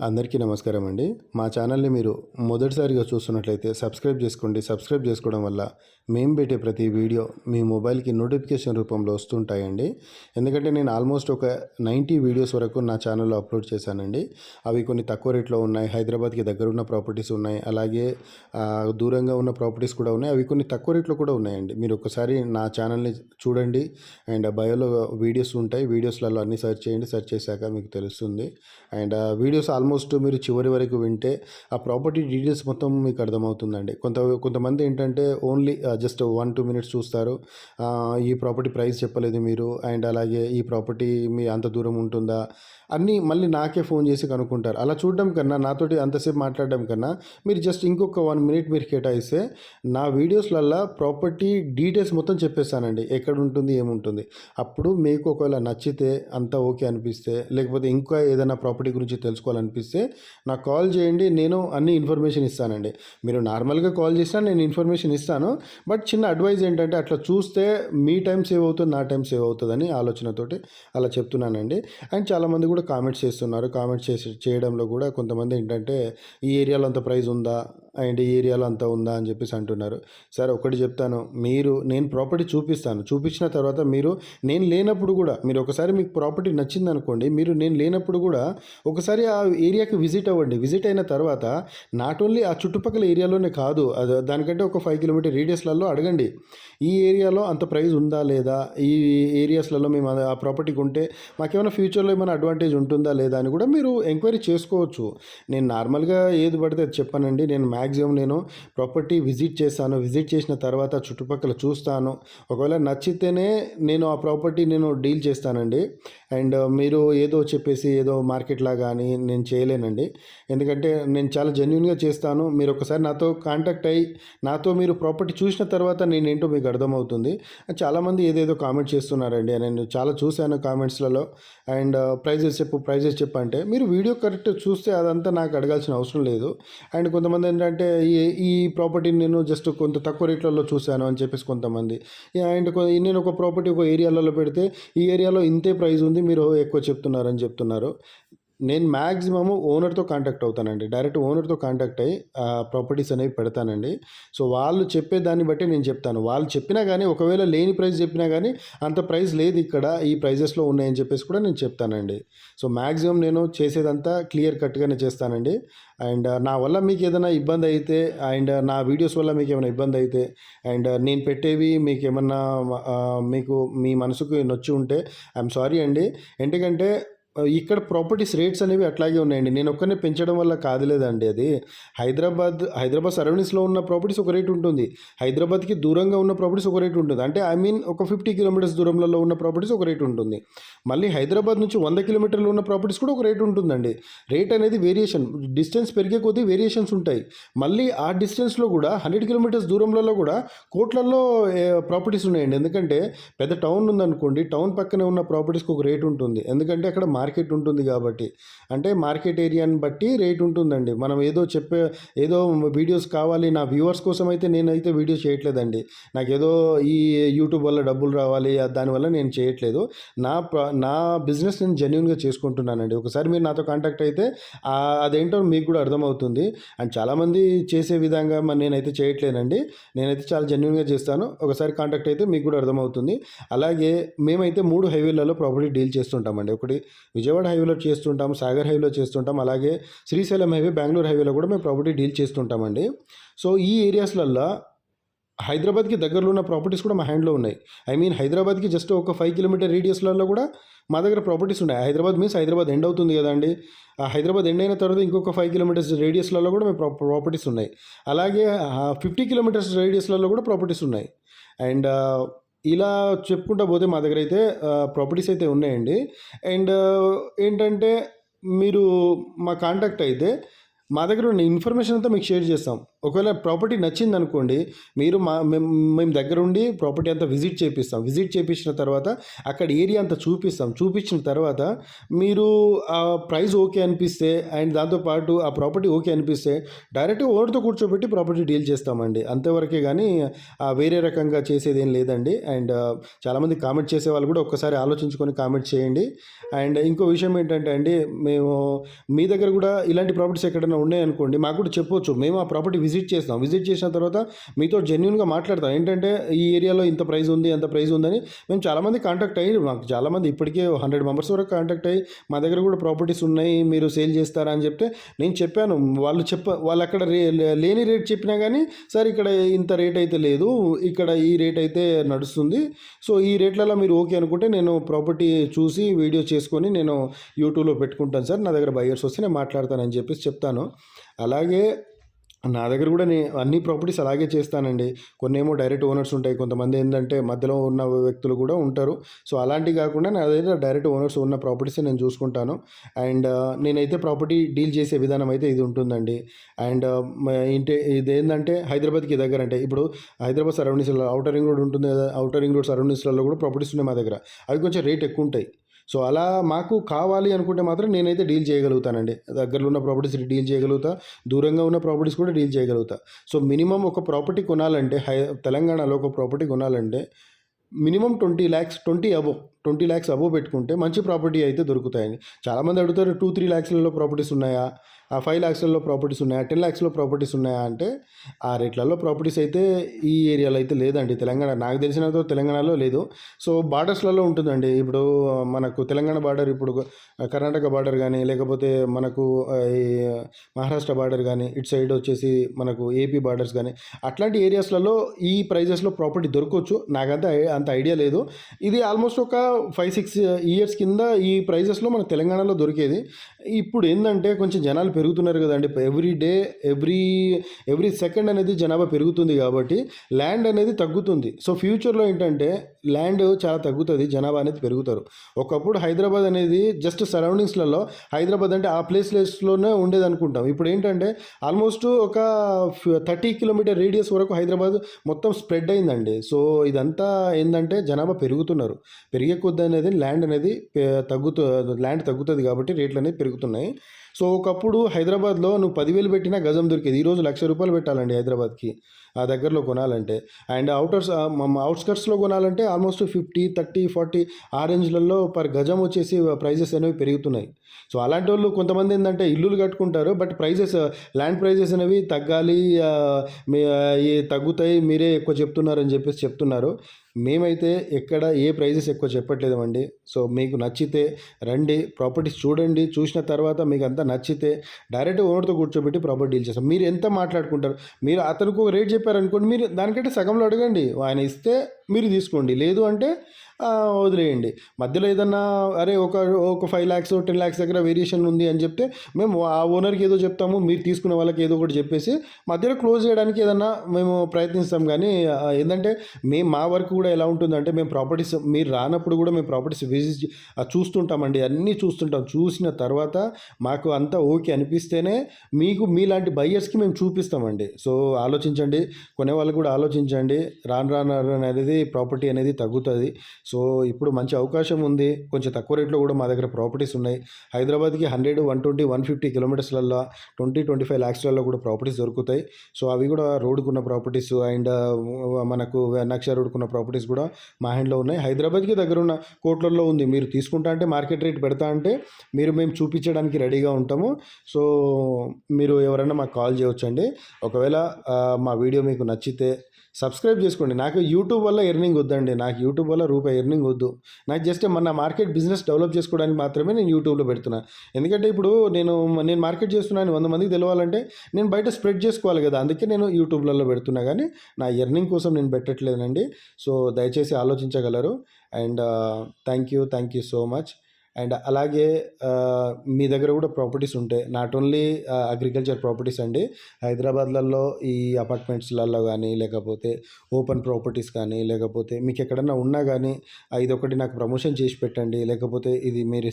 అందరికీ నమస్కారం అండి. మా ఛానల్ని మీరు మొదటిసారిగా చూస్తున్నట్లయితే సబ్స్క్రైబ్ చేసుకోండి. సబ్స్క్రైబ్ చేసుకోవడం వల్ల మేము పెట్టే ప్రతి వీడియో మీ మొబైల్కి నోటిఫికేషన్ రూపంలో వస్తుంటాయండి. ఎందుకంటే నేను ఆల్మోస్ట్ ఒక నైంటీ వీడియోస్ వరకు నా ఛానల్లో అప్లోడ్ చేశానండి. అవి కొన్ని తక్కువ రేట్లో ఉన్నాయి. హైదరాబాద్కి దగ్గర ఉన్న ప్రాపర్టీస్ ఉన్నాయి. అలాగే దూరంగా ఉన్న ప్రాపర్టీస్ కూడా ఉన్నాయి. అవి కొన్ని తక్కువ రేట్లో కూడా ఉన్నాయండి. మీరు ఒకసారి నా ఛానల్ని చూడండి. అండ్ బయోలో వీడియోస్ ఉంటాయి. వీడియోస్లలో అన్ని సెర్చ్ చేయండి. సెర్చ్ చేశాక మీకు తెలుస్తుంది. అండ్ వీడియోస్ వీడియోస్ ఆల్మోస్ట్ మీరు చివరి వరకు వింటే ఆ ప్రాపర్టీ డీటెయిల్స్ మొత్తం మీకు అర్థమవుతుందండి. కొంత కొంతమంది ఏంటంటే only just one two minutes చూస్తారు. ఈ ప్రాపర్టీ ప్రైస్ చెప్పలేదు మీరు అండ్ అలాగే ఈ ప్రాపర్టీ మీ అంత దూరం ఉంటుందా? అన్నీ మళ్ళీ నాకే ఫోన్ చేసి కనుక్కుంటారు. అలా చూడడం కన్నా నాతోటి అంతసేపు మాట్లాడడం కన్నా మీరు జస్ట్ ఇంకొక వన్ మినిట్ మీరు కేటాయిస్తే నా వీడియోస్లల్లో ప్రాపర్టీ డీటెయిల్స్ మొత్తం చెప్పేస్తానండి. ఎక్కడ ఉంటుంది ఏముంటుంది. అప్పుడు మీకు ఒకవేళ నచ్చితే అంతా ఓకే అనిపిస్తే లేకపోతే ఇంకా ఏదైనా ప్రాపర్టీ గురించి తెలుసుకోవాలనిపిస్తే నాకు కాల్ చేయండి నేను అన్ని ఇన్ఫర్మేషన్ ఇస్తానండి. మీరు నార్మల్గా కాల్ చేసినా నేను ఇన్ఫర్మేషన్ ఇస్తాను. బట్ చిన్న అడ్వైజ్ ఏంటంటే అట్లా చూస్తే మీ టైం సేవ్ అవుతుంది నా టైం సేవ్ అవుతుందని ఆలోచనతోటి అలా చెప్తున్నానండి. అండ్ చాలామంది కూడా కామెంట్స్ చేస్తున్నారు. కామెంట్స్ చేసి చేయడంలో కూడా కొంతమంది ఏంటంటే ఈ ఏరియాలో అంత ప్రైజ్ ఉందా? అండ్ ఈ ఏరియాలో అంత ఉందా అని చెప్పేసి అంటున్నారు. సార్ ఒకటి చెప్తాను. మీరు నేను ప్రాపర్టీ చూపిస్తాను. చూపించిన తర్వాత మీరు నేను లేనప్పుడు కూడా మీరు ఒకసారి మీకు ప్రాపర్టీ నచ్చింది అనుకోండి మీరు నేను లేనప్పుడు కూడా ఒకసారి ఆ ఏరియాకి విజిట్ అవ్వండి. విజిట్ అయిన తర్వాత నాట్ ఓన్లీ ఆ చుట్టుపక్కల ఏరియాలోనే కాదు అది దానికంటే ఒక ఫైవ్ కిలోమీటర్ రేడియస్లలో అడగండి. ఈ ఏరియాలో అంత ప్రైస్ ఉందా లేదా? ఈ ఏరియాస్లలో మేము ఆ ప్రాపర్టీకి ఉంటే మాకేమైనా ఫ్యూచర్లో ఏమైనా అడ్వాంటేజ్ ఉంటుందా లేదా అని కూడా మీరు ఎంక్వైరీ చేసుకోవచ్చు. నేను నార్మల్గా ఏది పడితే అది చెప్పానండి. నేను మ్యాక్సిమం నేను ప్రాపర్టీ విజిట్ చేస్తాను విజిట్ చేసిన తర్వాత చుట్టుపక్కల చూస్తాను. ఒకవేళ నచ్చితేనే నేను ఆ ప్రాపర్టీ నేను డీల్ చేస్తానండి. అండ్ uh, మీరు ఏదో చెప్పేసి ఏదో మార్కెట్లా కానీ నేను చేయలేనండి. ఎందుకంటే నేను చాలా జెన్యున్గా చేస్తాను. మీరు ఒకసారి నాతో కాంటాక్ట్ అయ్యి నాతో మీరు ప్రాపర్టీ చూసిన తర్వాత నేనేంటో మీకు అర్థమవుతుంది. చాలామంది ఏదేదో కామెంట్ చేస్తున్నారండి. నేను చాలా చూశాను కామెంట్స్లలో అండ్ ప్రైజెస్ చెప్పు ప్రైజెస్ చెప్పు అంటే మీరు వీడియో కరెక్ట్ చూస్తే అదంతా నాకు అడగాల్సిన అవసరం లేదు. అండ్ కొంతమంది ఏంటంటే ఈ ఈ ప్రాపర్టీని నేను జస్ట్ కొంత తక్కువ రేట్లలో చూశాను అని చెప్పేసి కొంతమంది. అండ్ కొ- నేను ఒక ప్రాపర్టీ ఒక ఏరియాలలో పెడితే ఈ ఏరియాలో ఇంతే ప్రైస్ ఉంది మీరు ఎక్కువ చెప్తున్నారని చెప్తున్నారు. నేను మ్యాక్సిమమ్ ఓనర్తో కాంటాక్ట్ అవుతానండి. డైరెక్ట్ ఓనర్తో కాంటాక్ట్ అయ్యి ప్రాపర్టీస్ అనేవి పెడతానండి. సో వాళ్ళు చెప్పే దాన్ని బట్టి నేను చెప్తాను. వాళ్ళు చెప్పినా కానీ ఒకవేళ లేని ప్రైస్ చెప్పినా కానీ అంత ప్రైస్ లేదు ఇక్కడ ఈ ప్రైజెస్లో ఉన్నాయని చెప్పేసి కూడా నేను చెప్తానండి. సో మ్యాక్సిమం నేను చేసేదంతా క్లియర్ కట్గానే చేస్తానండి. అండ్ నా వల్ల మీకు ఏదైనా ఇబ్బంది అయితే అండ్ నా వీడియోస్ వల్ల మీకు ఏమైనా ఇబ్బంది అయితే అండ్ నేను పెట్టేవి మీకు ఏమన్నా మీకు మీ మనసుకు నొచ్చి ఉంటే ఐఎమ్ సారీ అండి. ఎందుకంటే ఇక్కడ ప్రాపర్టీస్ రేట్స్ అనేవి అట్లాగే ఉన్నాయండి. నేను ఒక్కనే పెంచడం వల్ల కాదులేదండి అది. హైదరాబాద్ హైదరాబాద్ సరౌండింగ్స్లో ఉన్న ప్రాపర్టీస్ ఒక రేట్ ఉంటుంది. హైదరాబాద్కి దూరంగా ఉన్న ప్రాపర్టీస్ ఒక రేట్ ఉంటుంది. అంటే ఐ మీన్ ఒక ఫిఫ్టీ కిలోమీటర్స్ దూరంలో ఉన్న ప్రాపర్టీస్ ఒక రేట్ ఉంటుంది. మళ్ళీ హైదరాబాద్ నుంచి వంద కిలోమీటర్లు ఉన్న ప్రాపర్టీస్ కూడా ఒక రేట్ ఉంటుందండి. రేట్ అనేది వేరియేషన్. డిస్టెన్స్ పెరిగే కొద్దీ వేరియేషన్స్ ఉంటాయి. మళ్ళీ ఆ డిస్టెన్స్లో కూడా హండ్రెడ్ కిలోమీటర్స్ దూరంలో కూడా కోట్లలో ప్రాపర్టీస్ ఉన్నాయండి. ఎందుకంటే పెద్ద టౌన్ ఉందనుకోండి టౌన్ పక్కనే ఉన్న ప్రాపర్టీస్కి ఒక రేట్ ఉంటుంది. ఎందుకంటే అక్కడ మార్కెట్ ఉంటుంది కాబట్టి. అంటే మార్కెట్ ఏరియాని బట్టి రేట్ ఉంటుందండి. మనం ఏదో చెప్పే ఏదో వీడియోస్ కావాలి నా వ్యూవర్స్ కోసం అయితే నేనైతే వీడియో చేయట్లేదండి. నాకు ఏదో ఈ యూట్యూబ్ వల్ల డబ్బులు రావాలి దానివల్ల నేను చేయట్లేదు. నా నా బిజినెస్ నేను జెన్యున్గా చేసుకుంటున్నానండి. ఒకసారి మీరు నాతో కాంటాక్ట్ అయితే అదేంటో మీకు కూడా అర్థమవుతుంది. అండ్ చాలామంది చేసే విధంగా మరి నేనైతే చేయట్లేనండి. నేనైతే చాలా జెన్యున్గా చేస్తాను. ఒకసారి కాంటాక్ట్ అయితే మీకు కూడా అర్థమవుతుంది. అలాగే మేమైతే మూడు హైవేలలో ప్రాపర్టీ డీల్ చేస్తుంటామండి. ఒకటి విజయవాడ హైవేలో చేస్తుంటాం సాగర్ హైవేలో చేస్తుంటాం అలాగే శ్రీశైలం హైవే బెంగళూరు హైవేలో కూడా మేము ప్రాపర్టీ డీల్ చేస్తుంటామండి. సో ఈ ఏరియాస్లల్లో హైదరాబాద్కి దగ్గరలో ఉన్న ప్రాపర్టీస్ కూడా మా హ్యాండ్లో ఉన్నాయి. ఐ మీన్ హైదరాబాద్కి జస్ట్ ఒక ఫైవ్ కిలోమీటర్ రేడియస్లలో కూడా మా దగ్గర ప్రాపర్టీస్ ఉన్నాయి. హైదరాబాద్ మీన్స్ హైదరాబాద్ ఎండ్ అవుతుంది కదండి ఆ హైదరాబాద్ ఎండ్ అయిన తర్వాత ఇంకొక ఫైవ్ కిలోమీటర్స్ రేడియస్లలో కూడా మేము ప్రాపర్టీస్ ఉన్నాయి. అలాగే ఫిఫ్టీ కిలోమీటర్స్ రేడియస్లలో కూడా ప్రాపర్టీస్ ఉన్నాయి. అండ్ ఇలా చెప్పుకుంటా పోతే మా దగ్గర అయితే ప్రాపర్టీస్ అయితే ఉన్నాయండి. అండ్ ఏంటంటే మీరు మా కాంటాక్ట్ అయితే మా దగ్గర ఉన్న ఇన్ఫర్మేషన్ అంతా మీకు షేర్ చేస్తాం. ఒకవేళ ప్రాపర్టీ నచ్చింది అనుకోండి మీరు మా మేము మేము దగ్గరుండి ప్రాపర్టీ అంతా విజిట్ చేపిస్తాం. విజిట్ చేపించిన తర్వాత అక్కడ ఏరియా అంతా చూపిస్తాం. చూపించిన తర్వాత మీరు ఆ ప్రైస్ ఓకే అనిపిస్తే అండ్ దాంతోపాటు ఆ ప్రాపర్టీ ఓకే అనిపిస్తే డైరెక్ట్గా ఓనర్తో కూర్చోబెట్టి ప్రాపర్టీ డీల్ చేస్తామండి. అంతవరకే కానీ వేరే రకంగా చేసేది ఏం లేదండి. అండ్ చాలామంది కామెంట్ చేసే వాళ్ళు కూడా ఒక్కసారి ఆలోచించుకొని కామెంట్ చేయండి. అండ్ ఇంకో విషయం ఏంటంటే అండి మేము మీ దగ్గర కూడా ఇలాంటి ప్రాపర్టీస్ ఎక్కడైనా ఉన్నాయనుకోండి మాకు కూడా చెప్పొచ్చు. మేము ఆ ప్రాపర్టీ విజిట్ చేస్తాం. విజిట్ చేసిన తర్వాత మీతో జెన్యున్గా మాట్లాడతాం. ఏంటంటే ఈ ఏరియాలో ఇంత ప్రైస్ ఉంది ఎంత ప్రైస్ ఉందని మేము చాలామంది కాంటాక్ట్ అయ్యి మాకు చాలామంది ఇప్పటికే హండ్రెడ్ మెంబర్స్ వరకు కాంటాక్ట్ అయ్యి మా దగ్గర కూడా ప్రాపర్టీస్ ఉన్నాయి మీరు సేల్ చేస్తారా అని చెప్తే నేను చెప్పాను. వాళ్ళు చెప్ప వాళ్ళు అక్కడ రే లేని రేట్ చెప్పినా కానీ సార్ ఇక్కడ ఇంత రేట్ అయితే లేదు ఇక్కడ ఈ రేట్ అయితే నడుస్తుంది. సో ఈ రేట్లలో మీరు ఓకే అనుకుంటే నేను ప్రాపర్టీ చూసి వీడియో చేసుకొని నేను యూట్యూబ్లో పెట్టుకుంటాను సార్. నా దగ్గర బయర్స్ వస్తే నేను మాట్లాడతానని చెప్పేసి చెప్తాను. అలాగే నా దగ్గర కూడా నేను అన్ని ప్రాపర్టీస్ అలాగే చేస్తానండి. కొన్ని ఏమో డైరెక్ట్ ఓనర్స్ ఉంటాయి. కొంతమంది ఏంటంటే మధ్యలో ఉన్న వ్యక్తులు కూడా ఉంటారు. సో అలాంటివి కాకుండా నా దగ్గర డైరెక్ట్ ఓనర్స్ ఉన్న ప్రాపర్టీస్ నేను చూసుకుంటాను. అండ్ నేనైతే ప్రాపర్టీ డీల్ చేసే విధానం అయితే ఇది ఉంటుందండి. అండ్ ఇంటి ఇది ఏంటంటే హైదరాబాద్కి దగ్గర అంటే ఇప్పుడు హైదరాబాద్ సరౌండింగ్స్లో అవుటర్ రింగ్ రోడ్ ఉంటుంది కదా అవుటర్ రింగ్ రోడ్ సరౌండింగ్స్లలో కూడా ప్రాపర్టీస్ ఉన్నాయి మా దగ్గర. అవి కొంచెం రేట్ ఎక్కువ ఉంటాయి. సో అలా మాకు కావాలి అనుకుంటే మాత్రం నేనైతే డీల్ చేయగలుగుతానండి. దగ్గరలో ఉన్న ప్రాపర్టీస్ డీల్ చేయగలుగుతా దూరంగా ఉన్న ప్రాపర్టీస్ కూడా డీల్ చేయగలుగుతా. సో మినిమం ఒక ప్రాపర్టీ కొనాలంటే హై తెలంగాణలో ఒక ప్రాపర్టీ కొనాలంటే minimum twenty lakhs twenty above twenty lakhs above పెట్టుకుంటే మంచి ప్రాపర్టీ అయితే దొరుకుతాయని చాలామంది అడుగుతారు టూ త్రీ ల్యాక్స్లలో ప్రాపర్టీస్ ఉన్నాయా? ఆ ఫైవ్ ల్యాక్స్లలో ప్రాపర్టీస్ ఉన్నాయా? టెన్ ల్యాక్స్లో ప్రాపర్టీస్ ఉన్నాయా అంటే ఆ రేట్లలో ప్రాపర్టీస్ అయితే ఈ ఏరియాలో అయితే లేదండి. తెలంగాణ నాకు తెలిసినంత తెలంగాణలో లేదు. సో బార్డర్స్లలో ఉంటుందండి. ఇప్పుడు మనకు తెలంగాణ బార్డర్ ఇప్పుడు కర్ణాటక బార్డర్ కానీ లేకపోతే మనకు ఈ మహారాష్ట్ర బార్డర్ కానీ ఇటు సైడ్ వచ్చేసి మనకు ఏపీ బార్డర్స్ కానీ అట్లాంటి ఏరియాస్లలో ఈ ప్రైజెస్లో ప్రాపర్టీ దొరకవచ్చు. నాకంత అంత ఐడియా లేదు. ఇది ఆల్మోస్ట్ ఒక ఫైవ్ సిక్స్ ఇయర్స్ కింద ఈ ప్రైజెస్లో మన తెలంగాణలో దొరికేది. ఇప్పుడు ఏంటంటే కొంచెం జనాలు పెరుగుతున్నారు కదండి. Every day every every second అనేది జనాభా పెరుగుతుంది కాబట్టి ల్యాండ్ అనేది తగ్గుతుంది. సో ఫ్యూచర్లో ఏంటంటే ల్యాండ్ చాలా తగ్గుతుంది జనాభా అనేది పెరుగుతారు. ఒకప్పుడు హైదరాబాద్ అనేది జస్ట్ సరౌండింగ్స్లలో హైదరాబాద్ అంటే ఆ ప్లేస్లోనే ఉండేది అనుకుంటాం. ఇప్పుడు ఏంటంటే ఆల్మోస్ట్ ఒక థర్టీ కిలోమీటర్ రేడియస్ వరకు హైదరాబాద్ మొత్తం స్ప్రెడ్ అయిందండి. సో ఇదంతా ఏంటంటే జనాభా పెరుగుతున్నారు. పెరిగే కొద్ది అనేది ల్యాండ్ అనేది తగ్గుతూ ల్యాండ్ తగ్గుతుంది కాబట్టి రేట్లు అనేది పెరుగుతున్నాయి. సో ఒకప్పుడు హైదరాబాద్లో నువ్వు పదివేలు పెట్టినా గజం దొరికేది. ఈరోజు లక్ష రూపాయలు పెట్టాలండి హైదరాబాద్కి ఆ దగ్గరలో కొనాలంటే. అండ్ అవుటర్స్ అవుట్స్కట్స్లో కొనాలంటే ఆల్మోస్ట్ ఫిఫ్టీ థర్టీ ఫార్టీ ఆ రేంజ్లలో పర్ గజం వచ్చేసి ప్రైజెస్ అనేవి పెరుగుతున్నాయి. సో అలాంటి వాళ్ళు కొంతమంది ఏంటంటే ఇల్లులు కట్టుకుంటారు. బట్ ప్రైజెస్ ల్యాండ్ ప్రైజెస్ అనేవి తగ్గాలి మీ తగ్గుతాయి మీరే ఎక్కువ చెప్తున్నారని చెప్పేసి చెప్తున్నారు. మేమైతే ఎక్కడ ఏ ప్రైజెస్ ఎక్కువ చెప్పట్లేదండి సో మీకు నచ్చితే రండి ప్రాపర్టీస్ చూడండి చూసిన తర్వాత మీకు అంతా నచ్చితే డైరెక్ట్ ఓనర్తో కూర్చోబెట్టి ప్రాపర్ డీల్ చేస్తాం. మీరు ఎంత మాట్లాడుకుంటారు? మీరు అతనికి ఒక రేట్ చెప్పారనుకోండి మీరు దానికంటే సగంలో అడగండి. ఆయన ఇస్తే మీరు తీసుకోండి. లేదు అంటే వదిలేయండి. మధ్యలో ఏదన్నా అరే ఒక ఒక ఫైవ్ ల్యాక్స్ టెన్ ల్యాక్స్ దగ్గర వేరియేషన్ ఉంది అని చెప్తే మేము ఆ ఓనర్కి ఏదో చెప్తాము మీరు తీసుకునే వాళ్ళకి ఏదో ఒకటి చెప్పేసి మధ్యలో క్లోజ్ చేయడానికి ఏదన్నా మేము ప్రయత్నిస్తాం. కానీ ఏంటంటే మేము మా వర్క్ కూడా ఎలా ఉంటుందంటే మేము ప్రాపర్టీస్ మీరు రానప్పుడు కూడా మేము ప్రాపర్టీస్ విజిట్ చూస్తుంటామండి. అన్నీ చూస్తుంటాం. చూసిన తర్వాత మాకు అంతా ఓకే అనిపిస్తేనే మీకు మీలాంటి బయ్యర్స్కి మేము చూపిస్తామండి. సో ఆలోచించండి. కొనే వాళ్ళు కూడా ఆలోచించండి. రాను రాను రాను అనేది ప్రాపర్టీ అనేది తగ్గుతుంది. సో ఇప్పుడు మంచి అవకాశం ఉంది. కొంచెం తక్కువ రేట్లో కూడా మా దగ్గర ప్రాపర్టీస్ ఉన్నాయి. హైదరాబాద్కి hundred one twenty one fifty కిలోమీటర్స్లలో twenty twenty five ల్యాక్స్లలో కూడా ప్రాపర్టీస్ దొరుకుతాయి. సో అవి కూడా రోడ్డుకున్న ప్రాపర్టీస్ అండ్ మనకు నక్ష రోడ్డుకున్న ప్రాపర్టీస్ కూడా మా హ్యాండ్లో ఉన్నాయి. హైదరాబాద్కి దగ్గర ఉన్న కోట్లలో ఉంది. మీరు తీసుకుంటా అంటే మార్కెట్ రేట్ పెడతా అంటే మీరు మేము చూపించడానికి రెడీగా ఉంటాము. సో మీరు ఎవరైనా మాకు కాల్ చేయవచ్చండి ఒకవేళ మా వీడియో మీకు నచ్చితే సబ్స్క్రైబ్ చేసుకోండి. నాకు యూట్యూబ్ వల్ల ఎర్నింగ్ వద్దండి. నాకు యూట్యూబ్ వల్ల రూపాయి ఎర్నింగ్ వద్దు. నాకు జస్ట్ మన మార్కెట్ బిజినెస్ డెవలప్ చేసుకోవడానికి మాత్రమే నేను యూట్యూబ్లో పెడుతున్నా. ఎందుకంటే ఇప్పుడు నేను నేను మార్కెట్ చేస్తున్నాను వంద మందికి తెలవాలంటే నేను బయట స్ప్రెడ్ చేసుకోవాలి కదా. అందుకే నేను యూట్యూబ్లలో పెడుతున్నా కానీ నా ఎర్నింగ్ కోసం నేను పెట్టట్లేదండి. సో దయచేసి ఆలోచించగలరు. And thank you thank you so much. And అలాగే మీ దగ్గర కూడా ప్రాపర్టీస్ ఉంటాయి నాట్ ఓన్లీ అగ్రికల్చర్ ప్రాపర్టీస్ అండి హైదరాబాద్లలో ఈ అపార్ట్మెంట్స్లలో కానీ లేకపోతే ఓపెన్ ప్రాపర్టీస్ కానీ లేకపోతే మీకు ఎక్కడన్నా ఉన్నా కానీ ఇది ఒకటి నాకు ప్రమోషన్ చేసి పెట్టండి లేకపోతే ఇది మీరు